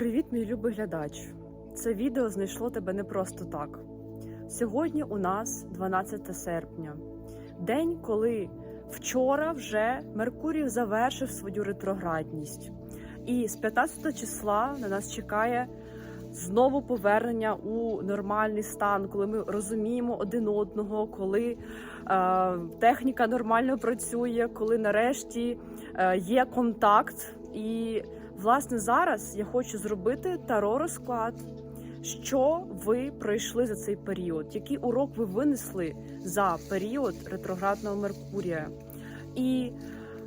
Привіт, мій любий глядач! Це відео знайшло тебе не просто так. Сьогодні у нас 12 серпня, день, коли вчора вже Меркурій завершив свою ретроградність. І з 15 числа на нас чекає знову повернення у нормальний стан, коли ми розуміємо один одного, коли е, техніка нормально працює, коли нарешті е, є контакт. І власне зараз я хочу зробити таро розклад. Що ви пройшли за цей період? Який урок ви винесли за період ретроградного Меркурія? І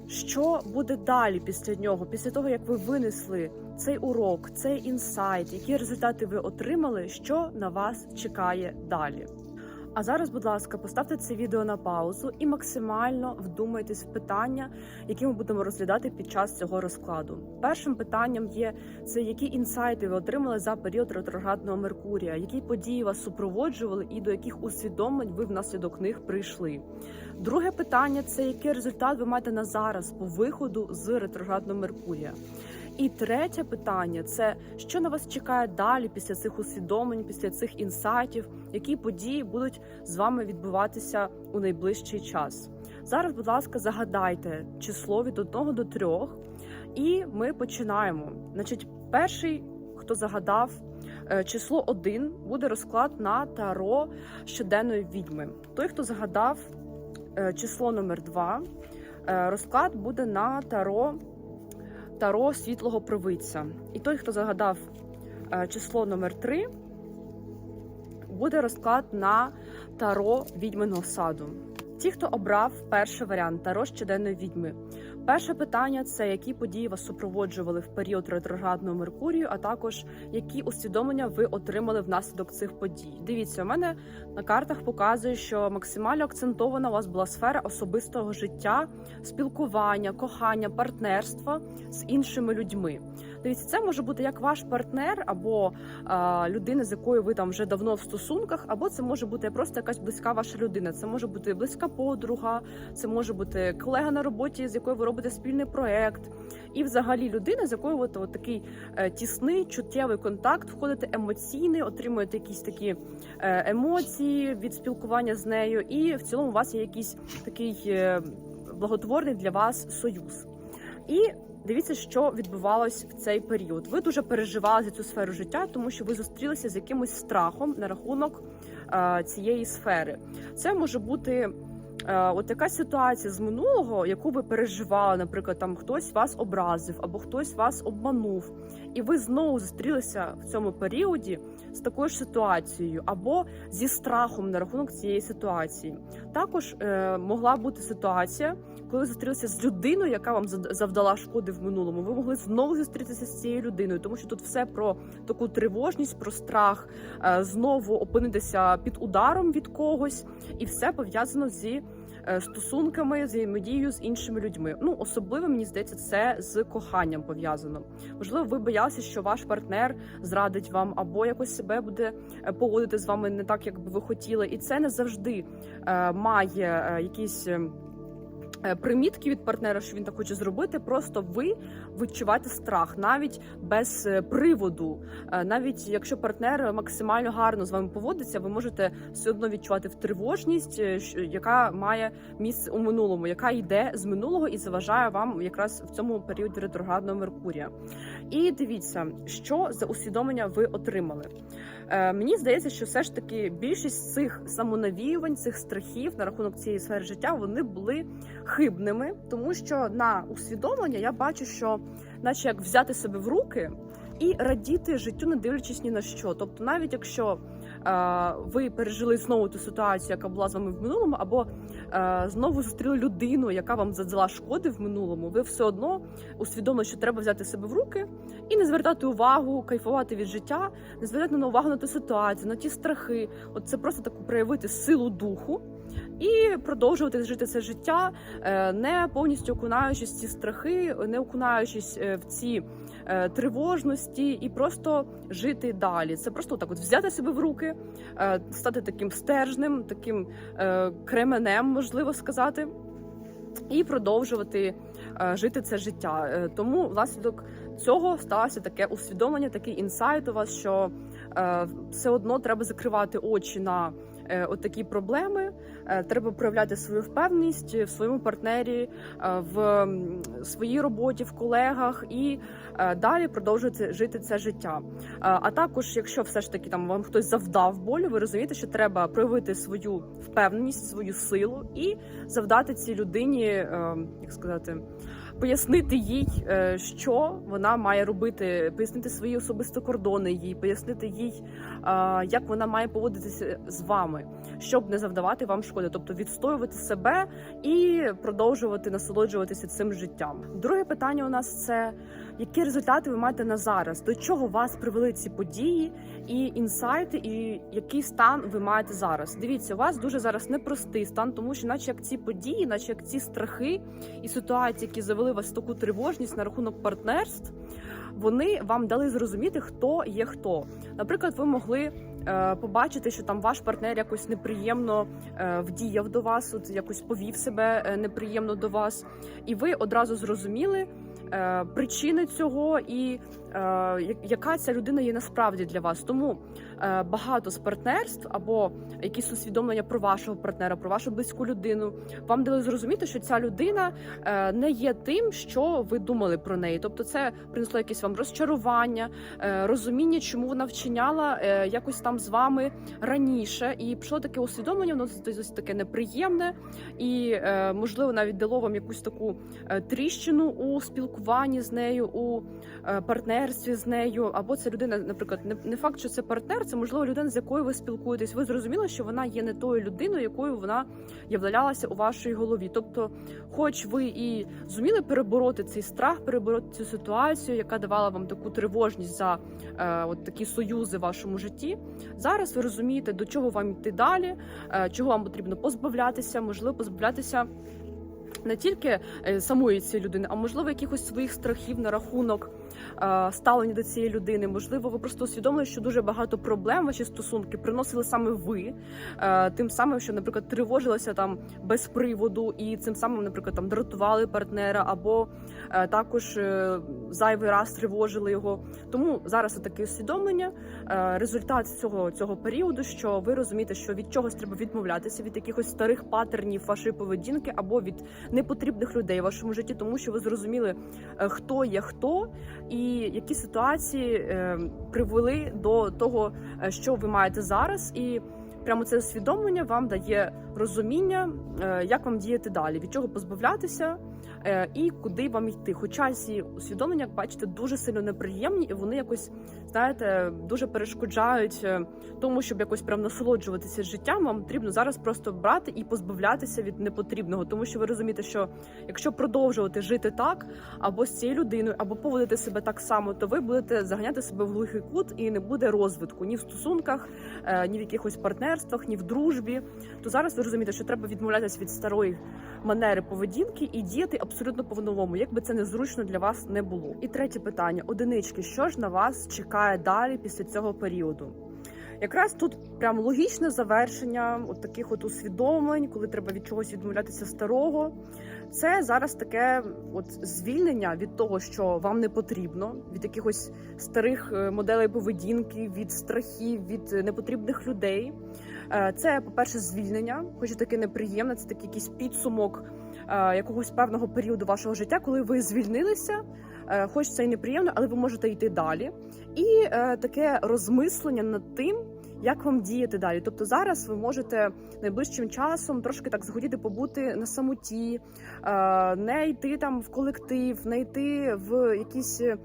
що буде далі після нього, після того як ви винесли цей урок, цей інсайт, які результати ви отримали, що на вас чекає далі? А зараз, будь ласка, поставте це відео на паузу і максимально вдумайтесь в питання, які ми будемо розглядати під час цього розкладу. Першим питанням є це які інсайти ви отримали за період ретроградного Меркурія, які події вас супроводжували і до яких усвідомлень ви внаслідок них прийшли. Друге питання це який результат ви маєте на зараз по виходу з ретроградного Меркурія. І третє питання це що на вас чекає далі після цих усвідомлень, після цих інсайтів, які події будуть з вами відбуватися у найближчий час. Зараз, будь ласка, загадайте число від 1 до 3, і ми починаємо. Значить, перший, хто загадав е, число 1, буде розклад на таро щоденної відьми. Той, хто загадав е, число номер 2, розклад буде на таро таро світлого провидця. І той, хто загадав е, число номер 3 буде розклад на таро відьминого саду. Ті, хто обрав перший варіант таро щоденної відьми. Перше питання це які події вас супроводжували в період ретроградного Меркурію, а також які усвідомлення ви отримали внаслідок цих подій. Дивіться, у мене на картах показує, що максимально акцентована у вас була сфера особистого життя, спілкування, кохання, партнерства з іншими людьми. Дивіться, це може бути як ваш партнер, або а, людина, з якою ви там вже давно в стосунках, або це може бути просто якась близька ваша людина. Це може бути близька подруга, це може бути колега на роботі, з якою ви робите спільний проект, і взагалі людина, з якою ви от такий е, тісний чуттєвий контакт, входите емоційний, отримуєте якісь такі е, емоції від спілкування з нею, і в цілому у вас є якийсь такий е, благотворний для вас союз. І Дивіться, що відбувалось в цей період. Ви дуже переживали за цю сферу життя, тому що ви зустрілися з якимось страхом на рахунок е, цієї сфери. Це може бути е, от якась ситуація з минулого, яку ви переживали. Наприклад, там хтось вас образив або хтось вас обманув, і ви знову зустрілися в цьому періоді з такою ж ситуацією, або зі страхом на рахунок цієї ситуації. Також е, могла бути ситуація, коли зустрілися з людиною, яка вам завдала шкоди в минулому. Ви могли знову зустрітися з цією людиною, тому що тут все про таку тривожність, про страх, е, знову опинитися під ударом від когось, і все пов'язано зі. Е, Стосунками, взаємодією з іншими людьми. Ну особливо мені здається, це з коханням пов'язано. Можливо, ви боялися, що ваш партнер зрадить вам, або якось себе буде е, поводити з вами не так, як би ви хотіли, і це не завжди е, має якісь. Е, Примітки від партнера, що він так хоче зробити, просто ви відчуваєте страх навіть без е, приводу. Е, Навіть якщо партнер максимально гарно з вами поводиться, ви можете все одно відчувати тривожність, яка має місце у минулому, яка йде з минулого і заважає вам якраз в цьому періоді ретроградного Меркурія. І дивіться, що за усвідомлення ви отримали. Е, мені здається, що все ж таки більшість цих самонавіювань, цих страхів на рахунок цієї сфери життя, вони були хибними, тому що на усвідомлення я бачу, що наче як взяти себе в руки і радіти життю, не дивлячись ні на що. Тобто, навіть якщо ви пережили знову ту ситуацію, яка була з вами в минулому, або е, знову зустріли людину, яка вам задала шкоди в минулому, ви все одно усвідомили, що треба взяти себе в руки і не звертати увагу, кайфувати від життя, не звертати на увагу на ту ситуацію, на ті страхи. От це просто таку проявити силу духу. І продовжувати жити це життя, е, не повністю окунаючись в ці страхи, не окунаючись е, в ці е, тривожності, і просто жити далі. Це просто так, от взяти себе в руки, стати таким стержнем, таким кременем, можливо сказати, і продовжувати жити це життя. Е, Тому внаслідок цього сталося таке усвідомлення, такий інсайт у вас, що все одно треба закривати очі на е, от такі проблеми. Е, треба проявляти свою впевненість в своєму партнері, е, в своїй роботі, в колегах і далі продовжувати жити це життя. А також, якщо все ж таки там вам хтось завдав болю, ви розумієте, що треба проявити свою впевненість, свою силу і завдати цій людині, як сказати. Пояснити їй, е, що вона має робити, пояснити свої особисті кордони їй, пояснити їй, е, як вона має поводитися з вами, щоб не завдавати вам шкоди, тобто відстоювати себе і продовжувати насолоджуватися цим життям. Друге питання у нас це які результати ви маєте на зараз? До чого вас привели ці події і інсайти, і який стан ви маєте зараз? Дивіться, у вас дуже зараз непростий стан, тому що, наче як ці події, наче як ці страхи і ситуації, які завели вас в таку тривожність на рахунок партнерств, вони вам дали зрозуміти, хто є хто. Наприклад, ви могли е, побачити, що там ваш партнер якось неприємно е, вдіяв до вас, от якось повів себе е, неприємно до вас, і ви одразу зрозуміли. Причини цього і яка ця людина є насправді для вас. Тому е, багато з партнерств або якісь усвідомлення про вашого партнера, про вашу близьку людину вам дали зрозуміти, що ця людина е, не є тим, що ви думали про неї. Тобто, це принесло якесь вам розчарування, е, розуміння, чому вона вчиняла е, якось там з вами раніше, і пішло таке усвідомлення, воно десь таке неприємне, і е, можливо навіть дало вам якусь таку е, тріщину у спілкуванні з нею, у е, партнерстві з нею. Або це людина, наприклад, не, факт, що це партнер, це можливо людина, з якою ви спілкуєтесь. Ви зрозуміли, що вона є не тою людиною, якою вона являлася у вашій голові. Тобто, хоч ви і зуміли перебороти цей страх, перебороти цю ситуацію, яка давала вам таку тривожність за е, от такі союзи в вашому житті. Зараз ви розумієте, до чого вам йти далі, е, чого вам потрібно позбавлятися, можливо, позбавлятися. Не тільки е, самої цієї людини, а можливо, якихось своїх страхів на рахунок ставлення до цієї людини. Можливо, ви просто усвідомили, що дуже багато проблем ваші стосунки приносили саме ви, е, тим самим, що, наприклад, тривожилися там без приводу, і цим самим, наприклад, там дратували партнера, або е, також е, зайвий раз тривожили його. Тому зараз таке усвідомлення. Е, результат цього цього періоду, що ви розумієте, що від чогось треба відмовлятися від якихось старих патернів вашої поведінки або від непотрібних людей в вашому житті, тому що ви зрозуміли, е, хто є хто і які ситуації е, привели до того, е, що ви маєте зараз, і прямо це усвідомлення вам дає розуміння, е, як вам діяти далі, від чого позбавлятися і куди вам йти. Хоча ці усвідомлення, як бачите, дуже сильно неприємні, і вони якось знаєте дуже перешкоджають е, тому, щоб якось прям насолоджуватися життям. Вам потрібно зараз просто брати і позбавлятися від непотрібного, тому що ви розумієте, що якщо продовжувати жити так, або з цією людиною, або поводити себе так само, то ви будете заганяти себе в глухий кут і не буде розвитку ні в стосунках, е, ні в якихось партнерствах, ні в дружбі. То зараз ви розумієте, що треба відмовлятися від старої манери поведінки і діяти абсолютно по-новому, як би це незручно для вас не було. І третє питання: одинички, що ж на вас чекає далі після цього періоду? Якраз тут прям логічне завершення от таких от усвідомлень, коли треба від чогось відмовлятися старого. Це зараз таке от звільнення від того, що вам не потрібно, від якихось старих е, моделей поведінки, від страхів, від непотрібних людей. Е, Це, по-перше, звільнення, хоч і таке неприємне, це такий якийсь підсумок якогось певного періоду вашого життя, коли ви звільнилися. Е, Хоч це і неприємно, але ви можете йти далі. І е, таке розмислення над тим, як вам діяти далі. Тобто зараз ви можете найближчим часом трошки так захотіти побути на самоті, е, не йти там в колектив, не йти в якісь. е,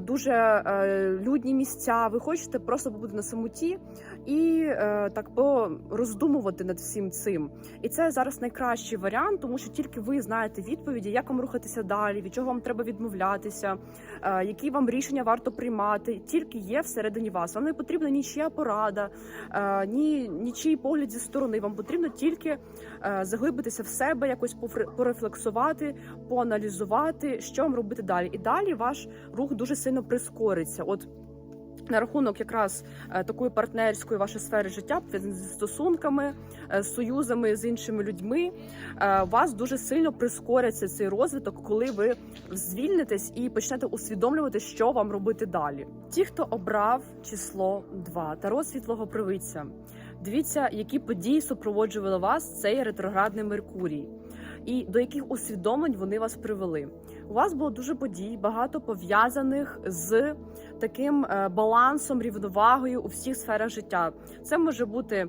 Дуже е, людні місця, ви хочете просто побути на самоті і е, так роздумувати над всім цим. І це зараз найкращий варіант, тому що тільки ви знаєте відповіді, як вам рухатися далі, від чого вам треба відмовлятися, е, які вам рішення варто приймати. Тільки є всередині вас. Вам не потрібна нічия порада, е, ні нічий погляд зі сторони. Вам потрібно тільки е, заглибитися в себе, якось порефлексувати, поаналізувати, що вам робити далі. І далі ваш рух дуже сильно прискориться. От На рахунок якраз е, такої партнерської вашої сфери життя, зі стосунками, е, з союзами з іншими людьми, е, вас дуже сильно прискориться цей розвиток, коли ви звільнитесь і почнете усвідомлювати, що вам робити далі. Ті, хто обрав число 2, таро світлого привидця, дивіться, які події супроводжували вас цей ретроградний Меркурій, і до яких усвідомлень вони вас привели. У вас було дуже подій, багато пов'язаних з таким е, балансом, рівновагою у всіх сферах життя. Це може бути е,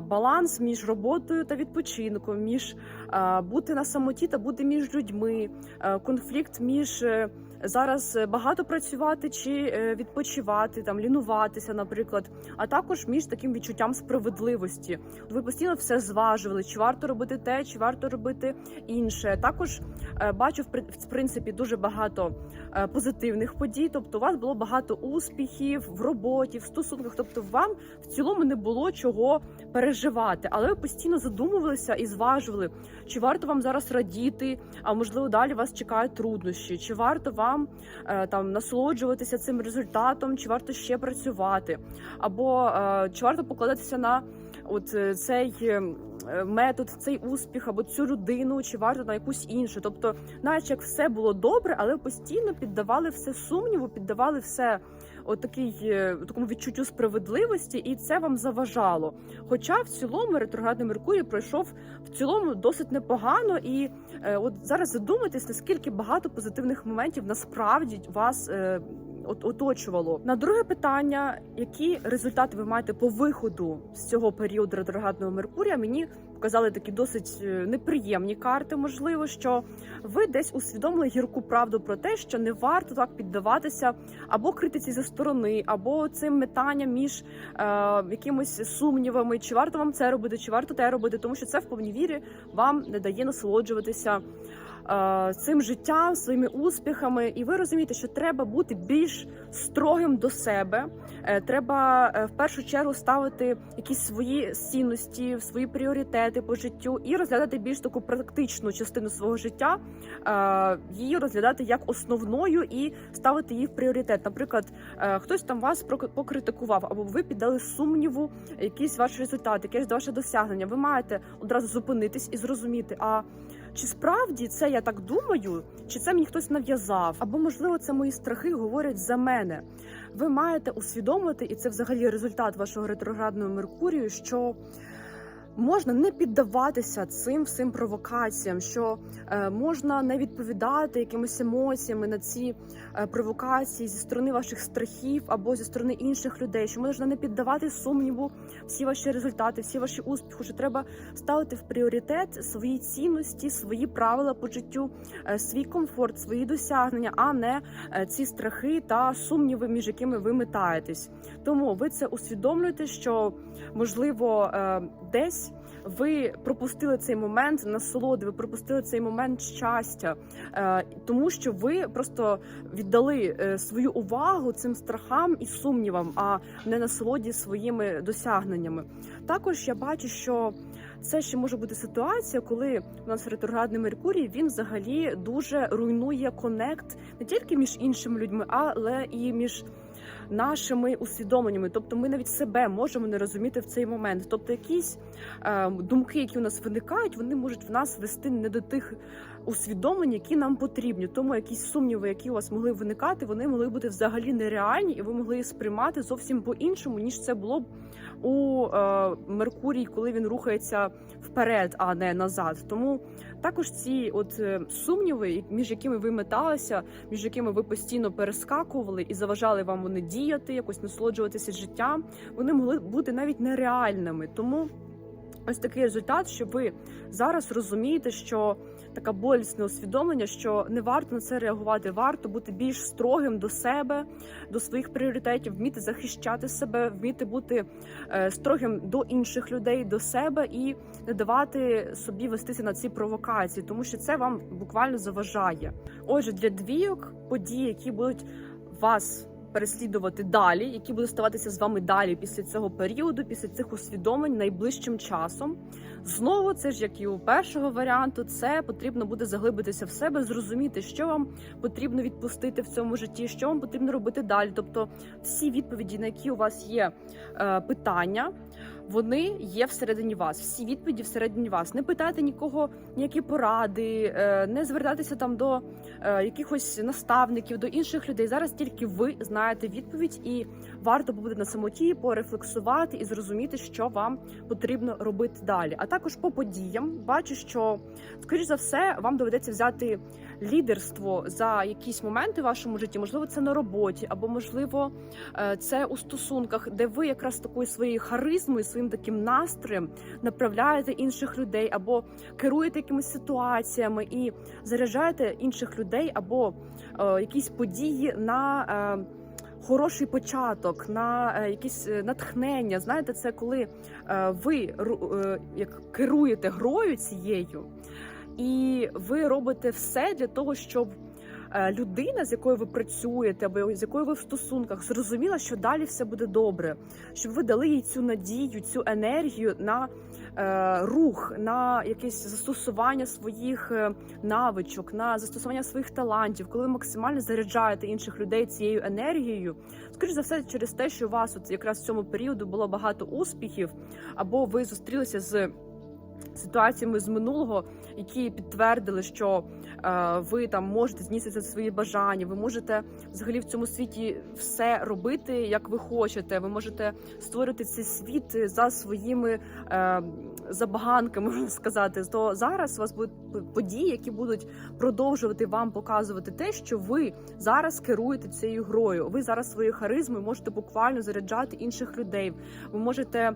баланс між роботою та відпочинком, між е, бути на самоті та бути між людьми, конфлікт між зараз е, багато працювати чи е, відпочивати, там лінуватися, наприклад, а також між таким відчуттям справедливості. Ви постійно все зважували, чи варто робити те, чи варто робити інше. Також е, бачу в при- принципі дуже багато позитивних подій. Тобто, у вас було багато успіхів в роботі, в стосунках. Тобто, вам в цілому не було чого переживати, але ви постійно задумувалися і зважували, чи варто вам зараз радіти, а можливо далі вас чекають труднощі, чи варто вам е, там насолоджуватися цим результатом, чи варто ще працювати, або е, чи варто покладатися на от е, цей. Метод, цей успіх або цю людину, чи варто на якусь іншу. Тобто, наче як все було добре, але постійно піддавали все сумніву, піддавали все от такий, е, такому відчуттю справедливості, і це вам заважало. Хоча в цілому ретроградний Меркурій пройшов в цілому досить непогано, і е, от зараз задумайтесь, наскільки багато позитивних моментів насправді вас. От- Оточувало на друге питання, які результати ви маєте по виходу з цього періоду ретроградного Меркурія? Мені показали такі досить е, неприємні карти. Можливо, що ви десь усвідомили гірку правду про те, що не варто так піддаватися або критиці зі сторони, або цим метанням між е, якимись сумнівами, чи варто вам це робити, чи варто те робити, тому що це в повній вірі вам не дає насолоджуватися. Е, Цим життям, своїми успіхами, і ви розумієте, що треба бути більш строгим до себе. Е, Треба е, в першу чергу ставити якісь свої цінності, свої пріоритети по життю і розглядати більш таку практичну частину свого життя, її розглядати як основною і ставити її в пріоритет. Наприклад, хтось там вас покритикував, або ви піддали сумніву якийсь ваш результат, якесь ваше досягнення. Ви маєте одразу зупинитись і зрозуміти, а чи справді це я так думаю, чи це мені хтось нав'язав, або можливо це мої страхи говорять за мене. Ви маєте усвідомити, і це взагалі результат вашого ретроградного Меркурію, що можна не піддаватися цим всім провокаціям, що е, можна не відповідати якимись емоціями на ці е, провокації зі сторони ваших страхів або зі сторони інших людей, що можна не піддавати сумніву всі ваші результати, всі ваші успіхи, що треба ставити в пріоритет свої цінності, свої правила по життю, е, свій комфорт, свої досягнення, а не ці страхи та сумніви, між якими ви метаєтесь. Тому ви це усвідомлюєте, що можливо десь. Ви пропустили цей момент насолоди, ви пропустили цей момент щастя, е, тому що ви просто віддали е, свою увагу цим страхам і сумнівам, а не насолоді своїми досягненнями. Також я бачу, що це ще може бути ситуація, коли у нас ретроградний Меркурій він взагалі дуже руйнує конект не тільки між іншими людьми, але і між нашими усвідомленнями. Тобто, ми навіть себе можемо не розуміти в цей момент. Тобто, якісь е, думки, які у нас виникають, вони можуть в нас вести не до тих усвідомлень, які нам потрібні. Тому якісь сумніви, які у вас могли виникати, вони могли бути взагалі нереальні, і ви могли їх сприймати зовсім по-іншому, ніж це було б у е, Меркурій, коли він рухається вперед, а не назад. Тому також ці от е, сумніви, між якими ви металися, між якими ви постійно перескакували і заважали вам вони діяти, якось насолоджуватися життям, вони могли бути навіть нереальними. Тому ось такий результат, що ви зараз розумієте, що таке болісне усвідомлення, що не варто на це реагувати, варто бути більш строгим до себе, до своїх пріоритетів, вміти захищати себе, вміти бути е, строгим до інших людей, до себе і не давати собі вестися на ці провокації, тому що це вам буквально заважає. Отже, для двійок події, які будуть вас переслідувати далі, які будуть ставатися з вами далі після цього періоду, після цих усвідомлень найближчим часом. Знову, це ж як і у першого варіанту, це потрібно буде заглибитися в себе, зрозуміти, що вам потрібно відпустити в цьому житті, що вам потрібно робити далі. Тобто, всі відповіді, на які у вас є е, питання, вони є всередині вас. Всі відповіді всередині вас. Не питайте нікого ніякі поради, е, не звертайтеся там до е, якихось наставників, до інших людей. Зараз тільки ви знаєте відповідь, і варто побути на самоті, порефлексувати і зрозуміти, що вам потрібно робити далі. А також по подіям бачу, що скоріш за все вам доведеться взяти лідерство за якісь моменти в вашому житті. Можливо, це на роботі, або можливо, е, це у стосунках, де ви якраз такою своєю харизмою, своїм таким настроєм направляєте інших людей, або керуєте якимись ситуаціями і заряджаєте інших людей, або е, якісь події на. Е, Хороший початок на е, якесь е, натхнення. Знаєте, це коли ви як керуєте грою цією, і ви робите все для того, щоб е, людина, з якою ви працюєте, або з якою ви в стосунках, зрозуміла, що далі все буде добре, щоб ви дали їй цю надію, цю енергію на е, рух, на якесь застосування своїх е, навичок, на застосування своїх талантів, коли ви максимально заряджаєте інших людей цією енергією. Скоріше за все, через те, що у вас от якраз в цьому періоду було багато успіхів, або ви зустрілися з ситуаціями з минулого, які підтвердили, що е, ви там можете здійснити свої бажання, ви можете взагалі в цьому світі все робити, як ви хочете. Ви можете створити цей світ за своїми е, забаганками, можна сказати. То зараз у вас будуть події, які будуть продовжувати вам показувати те, що ви зараз керуєте цією грою. Ви зараз своєю харизмою можете буквально заряджати інших людей. Ви можете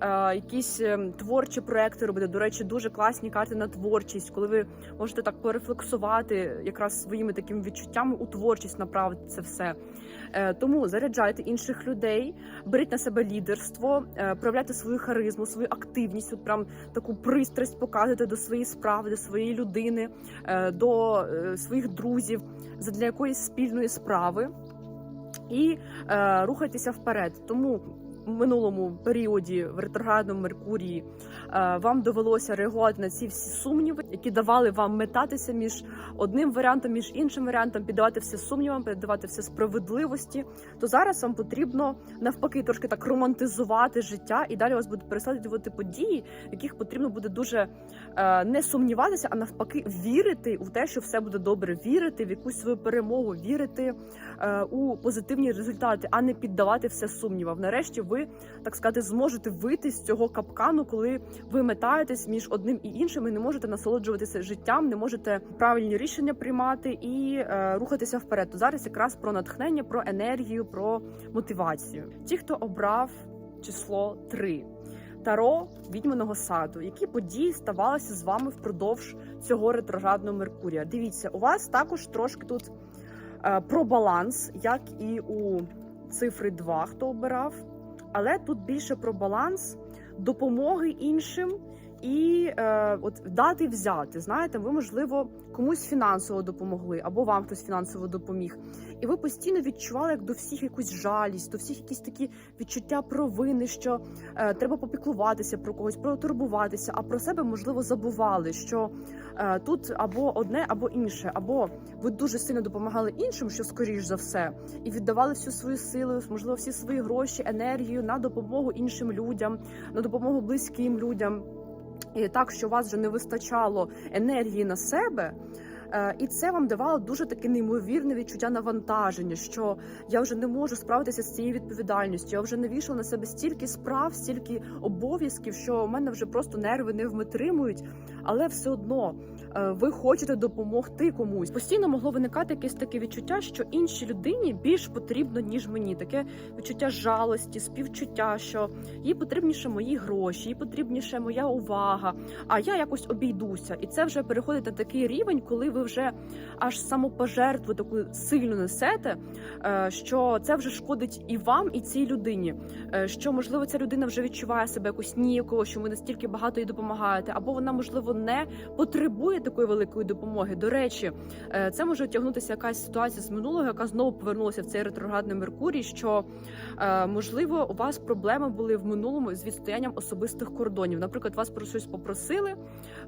е, якісь е, творчі проекти робити. До речі, дуже класні карти на творчість, коли ви можете так порефлексувати якраз своїми такими відчуттями у творчість направити це все. Е, Тому заряджайте інших людей, беріть на себе лідерство, е, проявляйте свою харизму, свою активність, от прям таку пристрасть показуйте до своєї справи, до своєї людини, е, до своїх друзів, задля якоїсь спільної справи. І рухайтеся вперед. Тому в минулому періоді в ретроградному Меркурії вам довелося реагувати на ці всі сумніви, які давали вам метатися між одним варіантом, між іншим варіантом, піддавати все сумнівам, піддавати все справедливості. То зараз вам потрібно навпаки трошки так романтизувати життя, і далі вас будуть переслідувати події, в яких потрібно буде дуже е, не сумніватися, а навпаки, вірити у те, що все буде добре, вірити в якусь свою перемогу, вірити е, у позитивні результати, а не піддавати все сумнівам. Нарешті ви так сказати зможете вийти з цього капкану, коли ви метаєтесь між одним і іншим, і не можете насолоджуватися життям, не можете правильні рішення приймати і е, рухатися вперед. То зараз якраз про натхнення, про енергію, про мотивацію. Ті, хто обрав число 3. Таро відьминого саду, які події ставалися з вами впродовж цього ретроградного Меркурія. Дивіться, у вас також трошки тут е, про баланс, як і у цифри 2, хто обирав, але тут більше про баланс допомоги іншим і е, от дати взяти. Знаєте, ви можливо комусь фінансово допомогли, або вам хтось фінансово допоміг. І ви постійно відчували як до всіх якусь жалість, до всіх якісь такі відчуття провини, що е, треба попіклуватися про когось, протурбуватися, а про себе можливо забували, що е, тут або одне, або інше, або ви дуже сильно допомагали іншим, що скоріш за все, і віддавали всю свою силу, можливо, всі свої гроші, енергію на допомогу іншим людям, на допомогу близьким людям. Так, що у вас вже не вистачало енергії на себе. Е, І це вам давало дуже таке неймовірне відчуття навантаження, що я вже не можу справитися з цією відповідальністю. Я вже навішала на себе стільки справ, стільки обов'язків, що у мене вже просто нерви не витримують. Але все одно е, ви хочете допомогти комусь. Постійно могло виникати якесь таке відчуття, що іншій людині більш потрібно ніж мені. Таке відчуття жалості, співчуття, що їй потрібніше мої гроші, їй потрібніше моя увага. А я якось обійдуся, і це вже переходить на такий рівень, коли ви вже аж самопожертву таку сильну несете, е, що це вже шкодить і вам, і цій людині. Е, Що можливо ця людина вже відчуває себе якось ніякого, що ви настільки багато їй допомагаєте, або вона можливо не потребує такої великої допомоги. До речі, е, це може тягнутися якась ситуація з минулого, яка знову повернулася в цей ретроградний Меркурій. Що можливо у вас проблеми були в минулому з відстоянням особистих кордонів. Наприклад, вас про щось попросили,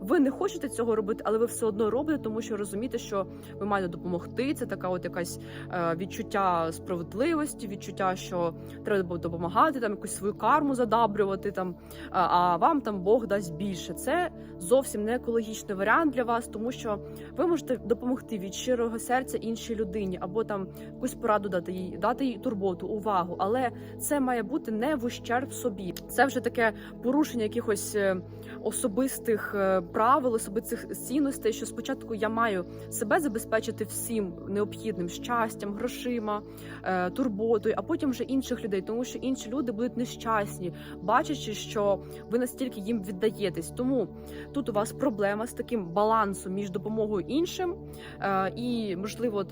ви не хочете цього робити, але ви все одно робите, тому що розумієте, що ви маєте допомогти. Це така, от якась е, відчуття справедливості, відчуття, що треба допомагати, там якусь свою карму задабрювати, там а вам там Бог дасть більше. Це зовсім не екологічний варіант для вас, тому що ви можете допомогти від щирого серця іншій людині, або там якусь пораду дати їй, дати їй турботу, увагу. Але це має бути не в ущерб собі. Це вже таке порушення якихось е, особистих е, правил, особистих цінностей. Що спочатку я маю себе забезпечити всім необхідним щастям, грошима, е, турботою, а потім вже інших людей, тому що інші люди будуть нещасні, бачачи, що ви настільки їм віддаєтесь. Тому тут у вас проблема з таким балансом між допомогою іншим е, і, можливо,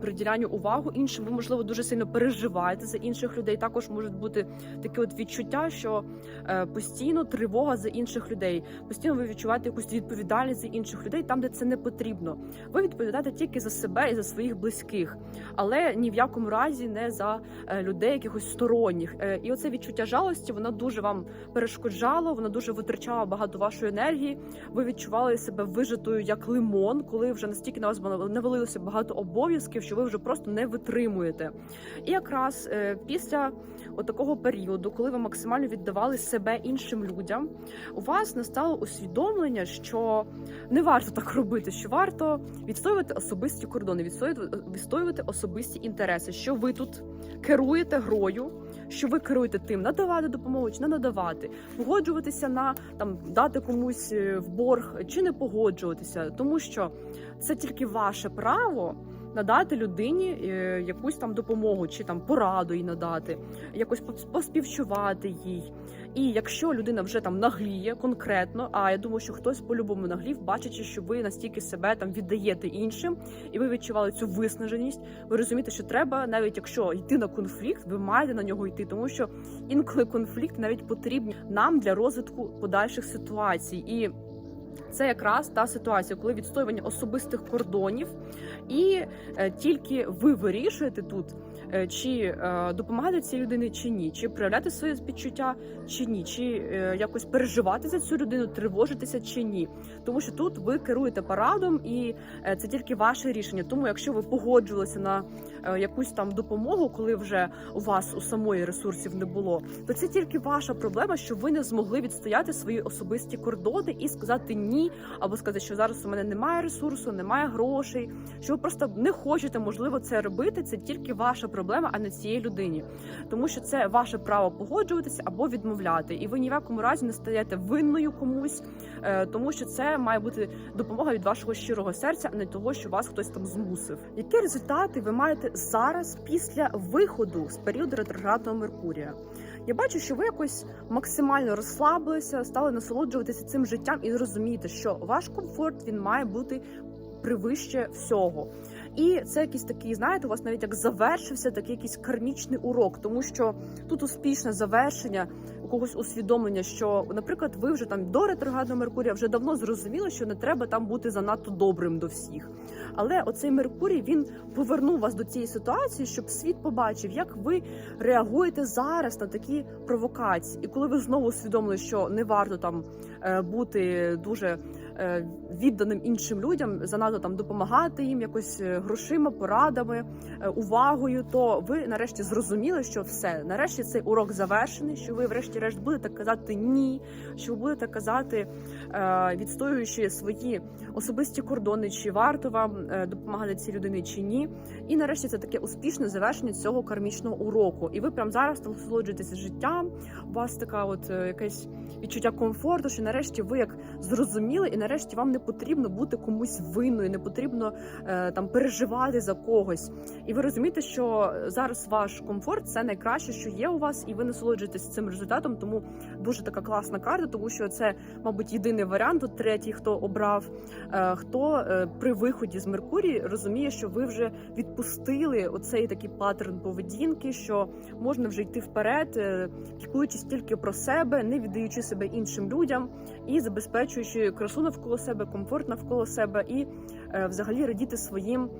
приділянню увагу іншим. Ви можливо дуже сильно переживаєте за інших людей. Також можуть бути таке от відчуття, що е, постійно тривога за інших людей. Постійно ви відчуваєте якусь відповідальність за інших людей, там де це не потрібно. Ви відповідаєте тільки за себе і за своїх близьких, але ні в якому разі не за е, людей, якихось сторонніх. Е, І оце відчуття жалості воно дуже вам перешкоджало, воно дуже витрачало багато вашої енергії. Ви відчували себе вижитою як лимон, коли вже настільки на вас навалилося багато обов'язків, що ви вже просто не витримуєте. І якраз е, після от такого періоду, коли ви максимально віддавали себе іншим людям, у вас настало усвідомлення, що не варто так робити, що варто відстоювати особисті кордони, відстоювати особисті інтереси, що ви тут керуєте грою, що ви керуєте тим, надавати допомогу чи не надавати, погоджуватися на там дати комусь е, в борг чи не погоджуватися, тому що це тільки ваше право. Надати людині е, якусь там допомогу чи там пораду їй надати, якось поспівчувати їй. І якщо людина вже там нагліє конкретно, а я думаю, що хтось по-любому наглів, бачачи, що ви настільки себе там віддаєте іншим, і ви відчували цю виснаженість, ви розумієте, що треба, навіть якщо йти на конфлікт, ви маєте на нього йти, тому що інколи конфлікт навіть потрібні нам для розвитку подальших ситуацій. І це якраз та ситуація, коли відстоювання особистих кордонів, і е, тільки ви вирішуєте тут, чи е, допомагати цій людині чи ні, чи проявляти своє співчуття чи ні, чи е, якось переживати за цю людину, тривожитися чи ні. Тому що тут ви керуєте парадом, і е, це тільки ваше рішення. Тому, якщо ви погоджувалися на е, якусь там допомогу, коли вже у вас у самої ресурсів не було, то це тільки ваша проблема, що ви не змогли відстояти свої особисті кордони і сказати ні, або сказати, що зараз у мене немає ресурсу, немає грошей, що ви просто не хочете, можливо, це робити. Це тільки ваша проблема, а не цієї людині, тому що це ваше право погоджуватися або відмовляти, і ви ні в якому разі не стаєте винною комусь, е, тому що це має бути допомога від вашого щирого серця, а не того, що вас хтось там змусив. Які результати ви маєте зараз після виходу з періоду ретроградного Меркурія? Я бачу, що ви якось максимально розслабилися, стали насолоджуватися цим життям і розумієте, що ваш комфорт він має бути превище всього. І це якийсь такий, знаєте, у вас навіть як завершився такий якийсь кармічний урок, тому що тут успішне завершення якогось усвідомлення, що, наприклад, ви вже там до ретроградного Меркурія вже давно зрозуміли, що не треба там бути занадто добрим до всіх. Але оцей Меркурій він повернув вас до цієї ситуації, щоб світ побачив, як ви реагуєте зараз на такі провокації. І коли ви знову усвідомили, що не варто там е, бути дуже відданим іншим людям, занадто там допомагати їм якось е, грошима, порадами, е, увагою, то ви нарешті зрозуміли, що все нарешті цей урок завершений. Що ви, врешті-решт, будете казати ні, що ви будете казати, е, відстоюючи свої особисті кордони, чи варто вам е, допомагати цій людині чи ні. І нарешті це таке успішне завершення цього кармічного уроку. І ви прямо зараз насолоджуєтеся життям. У вас така, от е, якесь відчуття комфорту, що нарешті ви як зрозуміли, і нарешті вам не потрібно бути комусь винною, не потрібно е, там переживати за когось. І ви розумієте, що зараз ваш комфорт це найкраще, що є у вас, і ви насолоджуєтесь цим результатом. Тому дуже така класна карта, тому що це, мабуть, єдиний варіант. Тут третій, хто обрав, е, хто е, при виході з Меркурій розуміє, що ви вже відпустили оцей такий паттерн поведінки, що можна вже йти вперед, піклуючись тільки про себе, не віддаючи себе іншим людям і забезпечуючи красу навколо себе, комфорт навколо себе і е, взагалі радіти своїм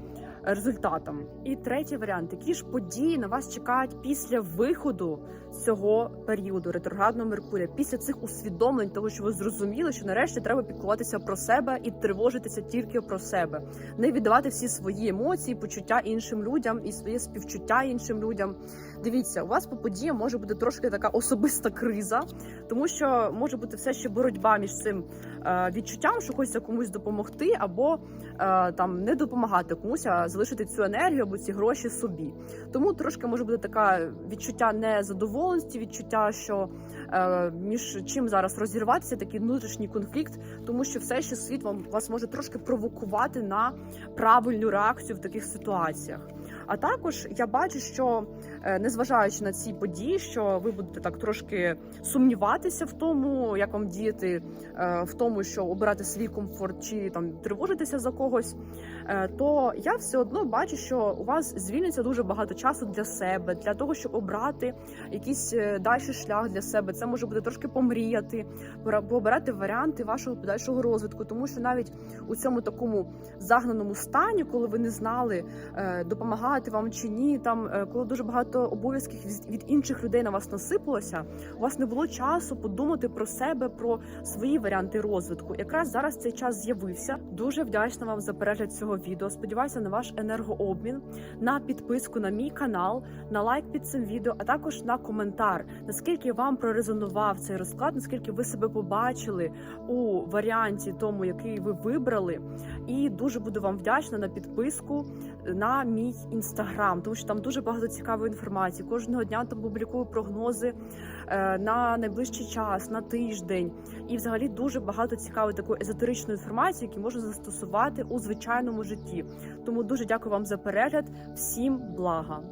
результатам. І третій варіант: які ж події на вас чекають після виходу цього періоду ретроградного Меркурія, після цих усвідомлень, того що ви зрозуміли, що нарешті треба піклуватися про себе і тривожитися тільки про себе, не віддавати всі свої емоції, почуття іншим людям і своє співчуття іншим людям. Дивіться, у вас по подіям може бути трошки така особиста криза, тому що може бути все ще боротьба між цим е, відчуттям, що хочеться комусь допомогти, або е, там не допомагати комусь, а залишити цю енергію або ці гроші собі. Тому трошки може бути таке відчуття незадоволеності, відчуття, що е, між чим зараз розірватися, такий внутрішній конфлікт, тому що все ще світ вам вас може трошки провокувати на правильну реакцію в таких ситуаціях. А також я бачу, що е, незважаючи на ці події, що ви будете так трошки сумніватися в тому, як вам діяти, е, в тому, що обирати свій комфорт чи там тривожитися за когось, е, то я все одно бачу, що у вас звільниться дуже багато часу для себе, для того, щоб обрати якийсь дальший шлях для себе. Це може бути трошки помріяти, пообирати варіанти вашого подальшого розвитку, тому що навіть у цьому такому загнаному стані, коли ви не знали, е, допомагати вам чи ні, там е, коли дуже багато обов'язків від- інших людей на вас насипалося, у вас не було часу подумати про себе, про свої варіанти розвитку. Якраз зараз цей час з'явився. Дуже вдячна вам за перегляд цього відео. Сподіваюся на ваш енергообмін, на підписку на мій канал, на лайк під цим відео, а також на коментар. Наскільки вам прорезонував цей розклад, наскільки ви себе побачили у варіанті тому, який ви вибрали. І дуже буду вам вдячна на підписку на мій інстаграм, тому що там дуже багато цікавої інформації. Кожного дня там публікую прогнози е, на найближчий час, на тиждень, і взагалі дуже багато цікавої такої езотеричної інформації, які можна застосувати у звичайному житті. Тому дуже дякую вам за перегляд. Всім блага!